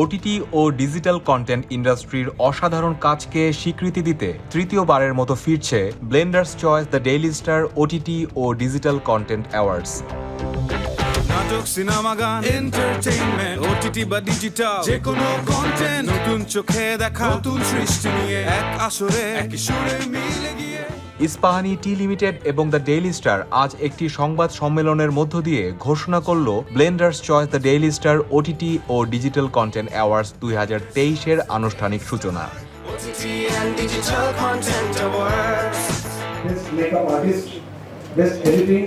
OTT ও digital content ইন্ডাস্ট্রির অসাধারণ কাজকে স্বীকৃতি দিতে তৃতীয়বারের মতো ফিরছে Blenders Choice the Daily Star, OTT O digital content awards. নাটক, সিনেমা, গান এন্টারটেইনমেন্ট ওটিটি বা ডিজিটাল যে কোনো কন্টেন্ট নতুন চোখে দেখা, নতুন সৃষ্টি নিয়ে এক আসরে একই সুরে মিলে গিয়ে ইস্পাহানি টি লিমিটেড এবং দ্য ডেইলি স্টার আজ একটি সংবাদ সম্মেলনের মধ্য দিয়ে ঘোষণা করল Blenders Choice the Daily Star OTT O digital content awards দুই হাজার তেইশের আনুষ্ঠানিক সূচনা best makeup artist, best editing.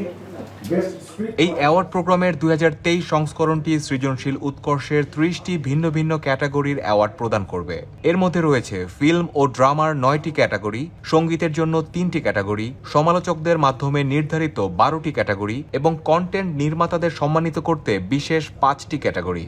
এই অ্যাওয়ার্ড প্রোগ্রামের দুই হাজার তেইশ সংস্করণটি সৃজনশীল উৎকর্ষের ত্রিশটি ভিন্ন ভিন্ন ক্যাটাগরির অ্যাওয়ার্ড প্রদান করবে এর মধ্যে রয়েছে ফিল্ম ও ড্রামার নয়টি ক্যাটাগরি, সঙ্গীতের জন্য তিনটি ক্যাটাগরি, সমালোচকদের মাধ্যমে নির্ধারিত বারোটি ক্যাটাগরি এবং কন্টেন্ট নির্মাতাদের সম্মানিত করতে বিশেষ পাঁচটি ক্যাটাগরি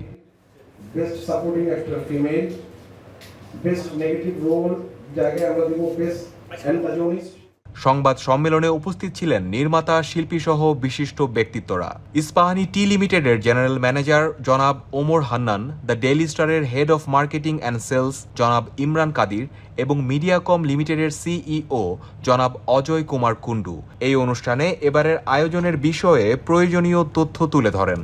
আমরা. সংবাদ সম্মেলনে উপস্থিত ছিলেন নির্মাতা শিল্পী সহ বিশিষ্ট ব্যক্তিত্বরা। ইস্পাহানি টি লিমিটেডের জেনারেল ম্যানেজার জনাব ওমর হান্নান, দ্য ডেইলি স্টারের head of marketing and sales জনাব ইমরান কাদির এবং মিডিয়াকম লিমিটেডের সিইও জনাব অজয় কুমার কুন্ডু এই অনুষ্ঠানে এবারের আয়োজনের বিষয়ে প্রয়োজনীয় তথ্য তুলে ধরেন।